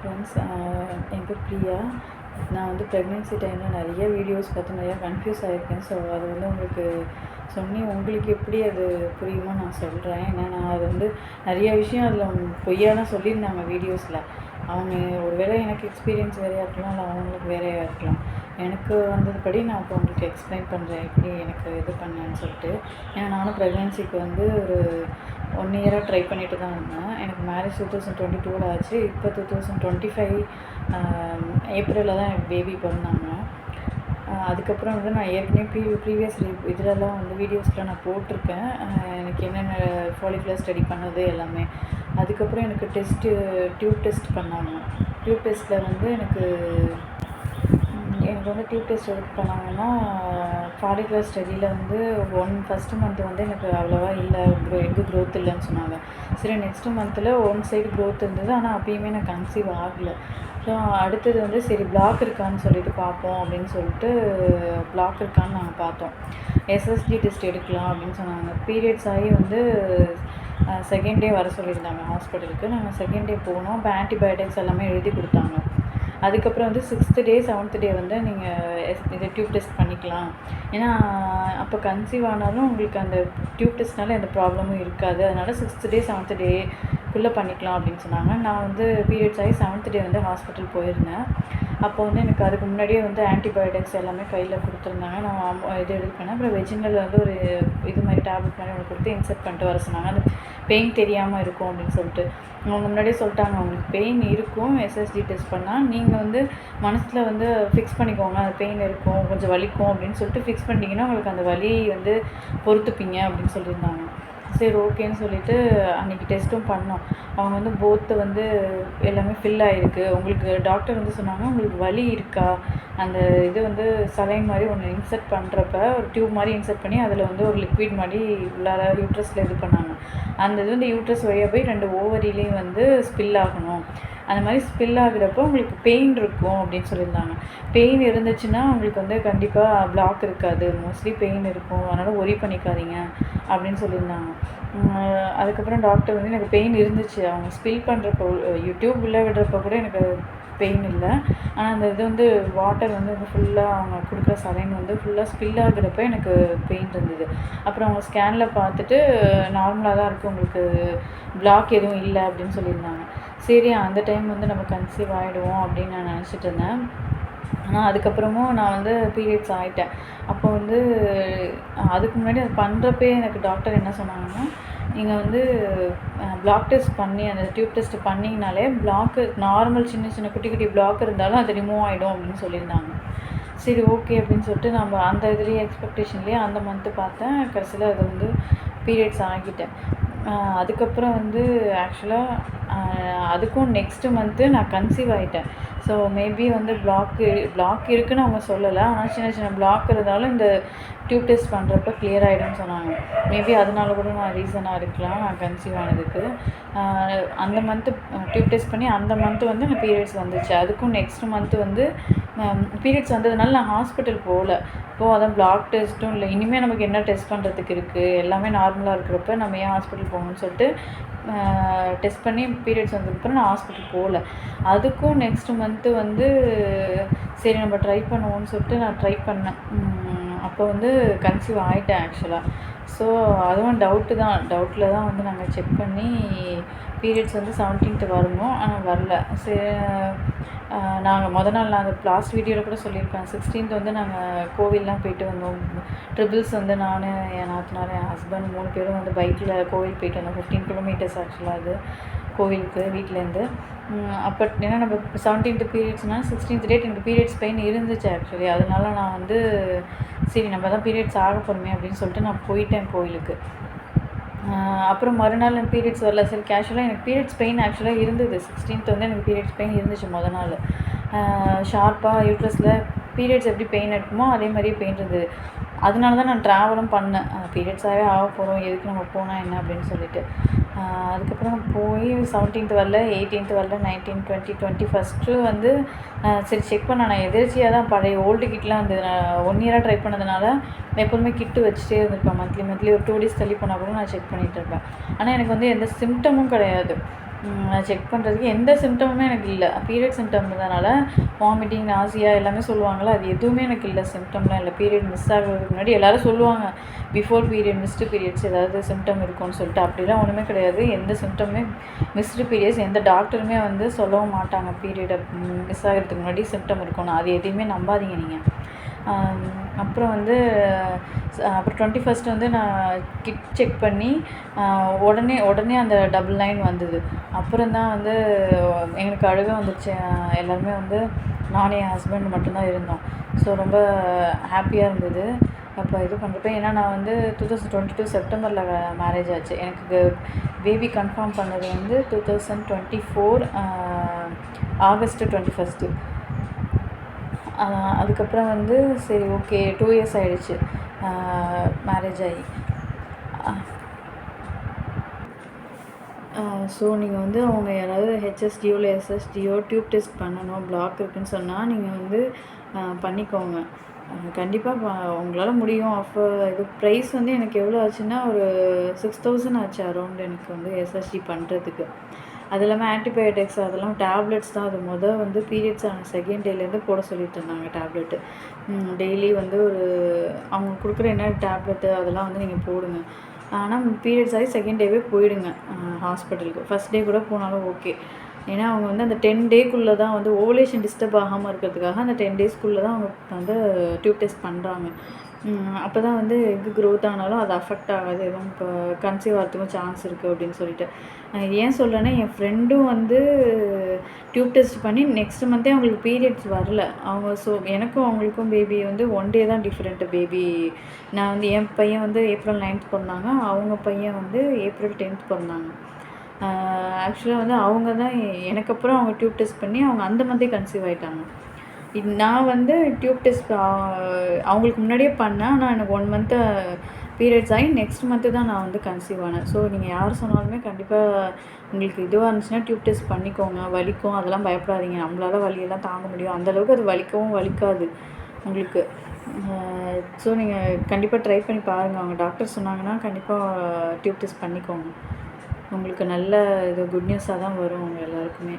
Friends என் பேர் பிரியா நான் வந்து ப்ரெக்னென்சி டைமில் நிறைய வீடியோஸ் பார்த்து நிறையா கன்ஃபியூஸ் ஆகிருக்கேன் ஸோ அது வந்து உங்களுக்கு சொன்னி உங்களுக்கு எப்படி அது புரியுமோ நான் சொல்கிறேன் ஏன்னா நான் அது வந்து நிறைய விஷயம் அதில் பொய்யான சொல்லியிருந்தாங்க வீடியோஸில் அவங்க ஒருவேளை எனக்கு எக்ஸ்பீரியன்ஸ் வேறையாக இருக்கலாம் இல்லை அவங்களுக்கு வேறையாக இருக்கலாம். எனக்கு வந்ததுபடி நான் இப்போ உங்களுக்கு எக்ஸ்பிளைன் பண்ணுறேன் எப்படி எனக்கு இது பண்ணேன்னு சொல்லிட்டு. ஏன்னா நானும் ப்ரெக்னென்சிக்கு வந்து ஒரு ஒன் இயராக ட்ரை பண்ணிட்டு தான் இருந்தேன் எனக்கு மேரேஜ் டூ தௌசண்ட் டுவெண்ட்டி டூவில் ஆச்சு. இப்போ டூ தௌசண்ட் டுவெண்ட்டி ஃபைவ் ஏப்ரலில் தான் எனக்கு பேபி பிறந்தாங்க. அதுக்கப்புறம் வந்து நான் ஏற்கனவே ப்ரீ ப்ரீவியஸ் இதிலலாம் வந்து வீடியோஸ்லாம் நான் போட்டிருக்கேன். எனக்கு என்னென்ன ஃபாலிகுலர் ஸ்டடி பண்ணது எல்லாமே. அதுக்கப்புறம் எனக்கு டெஸ்ட்டு டியூப் டெஸ்ட் பண்ணாங்க. டியூப் டெஸ்ட்டில் வந்து எனக்கு எனக்கு வந்து டியூப் டெஸ்ட் எதுக்கு பண்ணாங்கன்னா ஃபாலிகுலர் ஸ்டடியில் வந்து ஒன் ஃபஸ்ட்டு மந்த் வந்து எனக்கு அவ்வளோவா இல்லை க்ரோ எது க்ரோத் இல்லைன்னு சொன்னாங்க. சரி நெக்ஸ்ட்டு மந்தில் ஒன் சைடு க்ரோத் இருந்தது ஆனால் அப்பயுமே நான் கன்சீவ் ஆகலை. ஸோ அடுத்தது வந்து சரி பிளாக் இருக்கான்னு சொல்லிட்டு பார்ப்போம் அப்படின்னு சொல்லிட்டு பிளாக் இருக்கான்னு நாங்கள் பார்த்தோம். எஸ்எஸ்டி டெஸ்ட் எடுக்கலாம் அப்படின்னு சொன்னாங்க. பீரியட்ஸ் ஆகி வந்து செகண்ட் டே வர சொல்லியிருந்தாங்க ஹாஸ்பிட்டலுக்கு நாங்கள் செகண்ட் டே போனோம். இப்போ ஆன்டிபயோட்டிக்ஸ் எல்லாமே எழுதி கொடுத்தாங்க. அதுக்கப்புறம் வந்து சிக்ஸ்த்து டே செவன்த்து டே வந்து நீங்கள் இது டியூப் டெஸ்ட் பண்ணிக்கலாம். ஏன்னா அப்போ கன்சீவ் ஆனாலும் உங்களுக்கு அந்த டியூப் டெஸ்ட்னால எந்த ப்ராப்ளமும் இருக்காது. அதனால் சிக்ஸ்த்து டே செவன்த்து டேக்குள்ளே பண்ணிக்கலாம் அப்படின்னு சொன்னாங்க. நான் வந்து பீரியட்ஸ் ஆகி செவன்த் டே வந்து ஹாஸ்பிட்டல் போயிருந்தேன். அப்போ வந்து எனக்கு அதுக்கு முன்னாடியே வந்து ஆன்டிபயோட்டிக்ஸ் எல்லாமே கையில் கொடுத்துருந்தாங்க. நான் இது எடுப்பேன் அப்புறம் வெஜினல் வந்து ஒரு இது மாதிரி டேப்லெட் மாதிரி ஒன்று கொடுத்து இன்செர்ட் பண்ணிட்டு வர சொன்னாங்க. அந்த பெயின் தெரியாமல் இருக்கும் அப்படின்னு சொல்லிட்டு. அவங்க முன்னாடியே சொல்லிட்டாங்க அவங்களுக்கு பெயின் இருக்கும் எஸ்எஸ்டி டெஸ்ட் பண்ணால் நீங்கள் வந்து மனசில் வந்து ஃபிக்ஸ் பண்ணிக்கோங்க அது பெயின் இருக்கும் கொஞ்சம் வலிக்கும் அப்படின்னு சொல்லிட்டு ஃபிக்ஸ் பண்ணிட்டீங்கன்னா உங்களுக்கு அந்த வலி வந்து பொறுத்துப்பீங்க அப்படின்னு சொல்லியிருந்தாங்க. சரி ஓகேன்னு சொல்லிட்டு அன்றைக்கி டெஸ்ட்டும் பண்ணோம். அவங்க வந்து போத்து வந்து எல்லாமே ஃபில் ஆகிருக்கு உங்களுக்கு டாக்டர் வந்து சொன்னாங்க உங்களுக்கு வலி இருக்கா? அந்த இது வந்து சலைன் மாதிரி ஒன்று இன்செர்ட் பண்ணுறப்ப ஒரு டியூப் மாதிரி இன்செர்ட் பண்ணி அதில் வந்து ஒரு லிக்விட் மாதிரி உள்ளார யூட்ரஸில் இது பண்ணாங்க. அந்த இது வந்து யூட்ரஸ் வழியாக போய் ரெண்டு ஓவரிலையும் வந்து ஸ்பில் ஆகணும். அந்த மாதிரி ஸ்பில் ஆகுறப்போ உங்களுக்கு பெயின் இருக்கும் அப்படின்னு சொல்லியிருந்தாங்க. பெயின் இருந்துச்சுன்னா உங்களுக்கு வந்து கண்டிப்பாக பிளாக் இருக்காது. மோஸ்ட்லி பெயின் இருக்கும். அதனால் ஒரி பண்ணிக்காதீங்க அப்படின்னு சொல்லியிருந்தாங்க. அதுக்கப்புறம் டாக்டர் வந்து எனக்கு பெயின் இருந்துச்சு. அவங்க ஸ்பில் பண்ணுறப்போ யூடியூப் உள்ளே விடுறப்போ கூட எனக்கு பெயின் இல்லை. ஆனால் அந்த இது வந்து வாட்டர் வந்து ஃபுல்லாக அவங்க கொடுக்குற சலைன் வந்து ஃபுல்லாக ஸ்பில் ஆகுறப்ப எனக்கு பெயின் இருந்தது. அப்புறம் அவங்க ஸ்கேனில் பார்த்துட்டு நார்மலாக தான் இருக்குது உங்களுக்கு பிளாக் எதுவும் இல்லை அப்படின்னு சொல்லியிருந்தாங்க. சரி அந்த டைம் வந்து நம்ம கன்சீவ் ஆகிடுவோம் அப்படின்னு நான் நினச்சிட்டு இருந்தேன். ஆனால் அதுக்கப்புறமும் நான் வந்து பீரியட்ஸ் ஆகிட்டேன் அப்போ வந்து அதுக்கு முன்னாடி அது பண்ணுறப்பே எனக்கு டாக்டர் என்ன சொன்னாங்கன்னா நீங்கள் வந்து பிளாக் டெஸ்ட் பண்ணி அந்த டியூப் டெஸ்ட் பண்ணிங்கனாலே பிளாக்கு நார்மல் சின்ன சின்ன குட்டி குட்டி பிளாக் இருந்தாலும் அது ரிமூவ் ஆகிடும் அப்படின்னு சொல்லியிருந்தாங்க. சரி ஓகே அப்படின்னு சொல்லிட்டு நம்ம அந்த இதுலேயே எக்ஸ்பெக்டேஷன்லேயே அந்த மந்த்து பார்த்தேன். கடைசியில் அது வந்து பீரியட்ஸ் ஆகிட்டேன். அதுக்கப்புறம் வந்து ஆக்சுவலாக அதுக்கும் நெக்ஸ்ட்டு மந்த்து நான் கன்சீவ் ஆகிட்டேன் ஸோ மேபி வந்து பிளாக்கு பிளாக் இருக்குதுன்னு அவங்க சொல்லலை. ஆனால் சின்ன சின்ன பிளாக் இருந்தாலும் இந்த டியூப் டெஸ்ட் பண்ணுறப்ப கிளியர் ஆகிடும்னு சொன்னாங்க. மேபி அதனால கூட நான் ரீசனாக இருக்கலாம். நான் கன்சீவ் ஆனதுக்கு. அந்த மந்த்து டியூப் டெஸ்ட் பண்ணி அந்த மந்த்து வந்து எனக்கு பீரியட்ஸ் வந்துச்சு. அதுக்கும் நெக்ஸ்ட் மந்த்து வந்து பீரியட்ஸ் வந்ததுனால நான் ஹாஸ்பிட்டல் போகல. அப்போது அதான் பிளாக் டெஸ்ட்டும் இல்லை. இனிமேல் நமக்கு என்ன டெஸ்ட் பண்ணுறதுக்கு இருக்குது எல்லாமே நார்மலாக இருக்கிறப்ப நம்ம ஏன் ஹாஸ்பிட்டல் போகணும்னு சொல்லிட்டு டெஸ்ட் பண்ணி பீரியட்ஸ் வந்ததுக்கப்புறம் நான் ஹாஸ்பிட்டல் போகல. அதுக்கும் நெக்ஸ்ட் மந்த்து வந்து சரி நம்ம ட்ரை பண்ணுவோம்னு சொல்லிட்டு நான் ட்ரை பண்ணேன். அப்போ வந்து கன்சீவ் ஆகிட்டேன் ஆக்சுவலாக ஸோ அதுவும் டவுட்டு தான். டவுட்டில் தான் வந்து நாங்கள் செக் பண்ணி பீரியட்ஸ் வந்து செவன்டீன்த்து வரணும் ஆனால் வரல. சரி நாங்கள் மொதல் நாள் நாங்கள் லாஸ்ட் வீடியோவில் கூட சொல்லியிருப்பேன் சிக்ஸ்டீன்த் வந்து நாங்கள் கோவில்லாம் போயிட்டு வந்தோம். ட்ரிபிள்ஸ் வந்து நான் என் நாத்தனார் என் ஹஸ்பண்ட் மூணு பேரும் வந்து பைக்கில் கோவில் போயிட்டு வந்தோம். ஃபிஃப்டீன் கிலோமீட்டர்ஸ் ஆக்சுவலாக அது. கோவிலுக்கு வீட்டிலேருந்து அப்போ ஏன்னா நம்ம செவன்டீன்த் பீரியட்ஸ்னால் சிக்ஸ்டீன்த் டேட் எனக்கு பீரியட்ஸ் பெயின் இருந்துச்சு ஆக்சுவலி அதனால நான் வந்து சரி நம்ம தான் பீரியட்ஸ் ஆக போகிறோமே அப்படின்னு சொல்லிட்டு நான் போயிட்டேன் கோயிலுக்கு அப்புறம் மறுநாள் எனக்கு பீரியட்ஸ் வரல. சரி கேஷுவலாக எனக்கு பீரியட்ஸ் பெயின் ஆக்சுவலாக இருந்தது. சிக்ஸ்டீன்த் வந்து எனக்கு பீரியட்ஸ் பெயின் இருந்துச்சு முத நாள். ஷார்ப்பாக யூட்ரஸில் பீரியட்ஸ் எப்படி பெயின் இருக்குமோ அதே மாதிரியே பெயின் இருந்தது. அதனால தான் நான் ட்ராவலும் பண்ணேன். பீரியட்ஸாகவே ஆக போகிறோம் எதுக்கு நம்ம போனால் என்ன அப்படின்னு சொல்லிட்டு. அதுக்கப்புறம் போய் செவன்டீன்த் வரல எயிட்டீன்த் வரல நைன்டீன் டுவெண்ட்டி டுவெண்ட்டி ஃபஸ்ட்டு வந்து சரி செக் பண்ண நான் எதிர்ச்சியாக தான் பழைய ஓல்டு கிட்லாம் வந்து நான் ஒன் இயராக ட்ரை பண்ணதுனால எப்போதுமே கிட்டு வச்சுட்டே இருந்திருப்பேன். மந்த்லி மந்த்லி ஒரு டூ டேஸ் தள்ளி போனால் கூட நான் செக் பண்ணிகிட்டு இருப்பேன். ஆனால் எனக்கு வந்து எந்த சிம்டமும் கிடையாது. செக் பண்ணுறதுக்கு எந்த சிம்டமுமே எனக்கு இல்லை. பீரியட் சிம்டம் இருந்ததுனால வாமிட்டிங் நாசியா எல்லாமே சொல்லுவாங்கள்ல அது எதுவுமே எனக்கு இல்லை. சிம்டம்லாம் இல்லை. பீரியட் மிஸ் ஆகிறதுக்கு முன்னாடி எல்லோரும் சொல்லுவாங்க பிஃபோர் பீரியட் மிஸ்டு பீரியட்ஸ் ஏதாவது சிம்டம் இருக்கும்னு சொல்லிட்டு. அப்படிலாம் ஒன்றுமே கிடையாது. எந்த சிம்டமுமே மிஸ்டு பீரியட்ஸ் எந்த டாக்டருமே வந்து சொல்லவும் மாட்டாங்க. பீரியடை மிஸ் ஆகிறதுக்கு முன்னாடி சிம்டம் இருக்கும்னு. அது எதையுமே நம்பாதீங்க நீங்கள் அப்புறம் வந்து அப்புறம் டுவெண்ட்டி ஃபஸ்ட் வந்து நான் கிட் செக் பண்ணி உடனே உடனே அந்த டபுள் நைன் வந்தது. அப்புறம் தான் வந்து எங்களுக்கு அழுகை வந்துச்சு எல்லாருமே வந்து நானும் என் ஹஸ்பண்ட் மட்டும்தான் இருந்தோம். ஸோ ரொம்ப ஹாப்பியாக இருந்தது. அப்போ இது பண்ணுறப்ப ஏன்னா நான் வந்து டூ தௌசண்ட் டுவெண்ட்டி டூ செப்டம்பரில் மேரேஜ் ஆச்சு. எனக்கு பேபி கன்ஃபார்ம் பண்ணது வந்து two thousand twenty four August twenty first அதுக்கப்புறம் வந்து சரி ஓகே டூ இயர்ஸ் ஆகிடுச்சு மேரேஜ் ஆகி. ஸோ நீங்கள் வந்து அவங்க யாராவது ஹெச்எஸ்டியோ இல்லை எஸ்எஸ்டியோ டியூப் டெஸ்ட் பண்ணணும் பிளாக் இருக்குதுன்னு சொன்னால் நீங்கள் வந்து பண்ணிக்கோங்க. கண்டிப்பாக உங்களால் முடியும். அப்போ இது ப்ரைஸ் வந்து எனக்கு எவ்வளோ ஆச்சுன்னா ஒரு சிக்ஸ் தௌசண்ட் ஆச்சு அரௌண்ட் எனக்கு வந்து எஸ்எஸ்டி பண்ணுறதுக்கு அது இல்லாமல் ஆன்டிபயோட்டிக்ஸ் அதெல்லாம் டேப்லெட்ஸ் தான். அது மொதல் வந்து பீரியட்ஸ் ஆன செகண்ட் டேலேருந்து போட சொல்லிட்டு இருந்தாங்க டேப்லெட்டு டெய்லி வந்து ஒரு அவங்க கொடுக்குற என்ன டேப்லெட்டு அதெல்லாம் வந்து நீங்கள் போடுங்க. ஆனால் பீரியட்ஸ் ஆகி செகண்ட் டேவே போயிடுங்க ஹாஸ்பிட்டலுக்கு ஃபஸ்ட் டே கூட போனாலும் ஓகே ஏன்னா அவங்க வந்து அந்த டென் டேக்குள்ளே தான் வந்து ஓவலேஷன் டிஸ்டர்ப் ஆகாமல் இருக்கிறதுக்காக அந்த டென் டேஸ்க்குள்ளே தான் அவங்க வந்து டியூப் டெஸ்ட் பண்ணுறாங்க அப்போ தான் வந்து எக்கு க்ரோத் ஆனாலும் அது அஃபெக்ட் ஆகாது. எதுவும் இப்போ கன்சீவ் ஆகிறதுக்கும் சான்ஸ் இருக்குது அப்படின்னு சொல்லிட்டு. ஏன் சொல்கிறேன்னா என் ஃப்ரெண்டும் வந்து டியூப் டெஸ்ட் பண்ணி நெக்ஸ்ட் மந்த்தே அவங்களுக்கு பீரியட்ஸ் வரல. அவங்க ஸோ எனக்கும் அவங்களுக்கும் பேபி வந்து ஒன் டே தான் டிஃப்ரெண்ட்டு பேபி நான் வந்து என் பையன் வந்து ஏப்ரல் நைன்த் பிறந்தாங்க. அவங்க பையன் வந்து ஏப்ரல் டென்த் பிறந்தாங்க. ஆக்சுவலாக வந்து அவங்க தான் எனக்கு அப்புறம் அவங்க டியூப் டெஸ்ட் பண்ணி அவங்க அந்த மந்தே கன்சீவ் ஆகிட்டாங்க இது நான் வந்து டியூப் டெஸ்ட் அவங்களுக்கு முன்னாடியே பண்ணேன். ஆனால் எனக்கு ஒன் மந்த்து பீரியட்ஸ் ஆகி நெக்ஸ்ட் மந்த்து தான் நான் வந்து கன்சீவ் ஆனேன். ஸோ நீங்கள் யார் சொன்னாலுமே கண்டிப்பாக உங்களுக்கு இதுவாக இருந்துச்சுன்னா டியூப் டெஸ்ட் பண்ணிக்கோங்க. வலிக்கும். அதெல்லாம் பயப்படாதீங்க. நம்மளால் வலியெல்லாம் தாங்க முடியும். அந்தளவுக்கு அது வலிக்கவும் வலிக்காது உங்களுக்கு. ஸோ நீங்கள் கண்டிப்பாக ட்ரை பண்ணி பாருங்கள் அவங்க டாக்டர் சொன்னாங்கன்னா கண்டிப்பாக டியூப் டெஸ்ட் பண்ணிக்கோங்க. உங்களுக்கு நல்ல இது குட் நியூஸாக தான் வரும். உங்கள் எல்லாருக்குமே.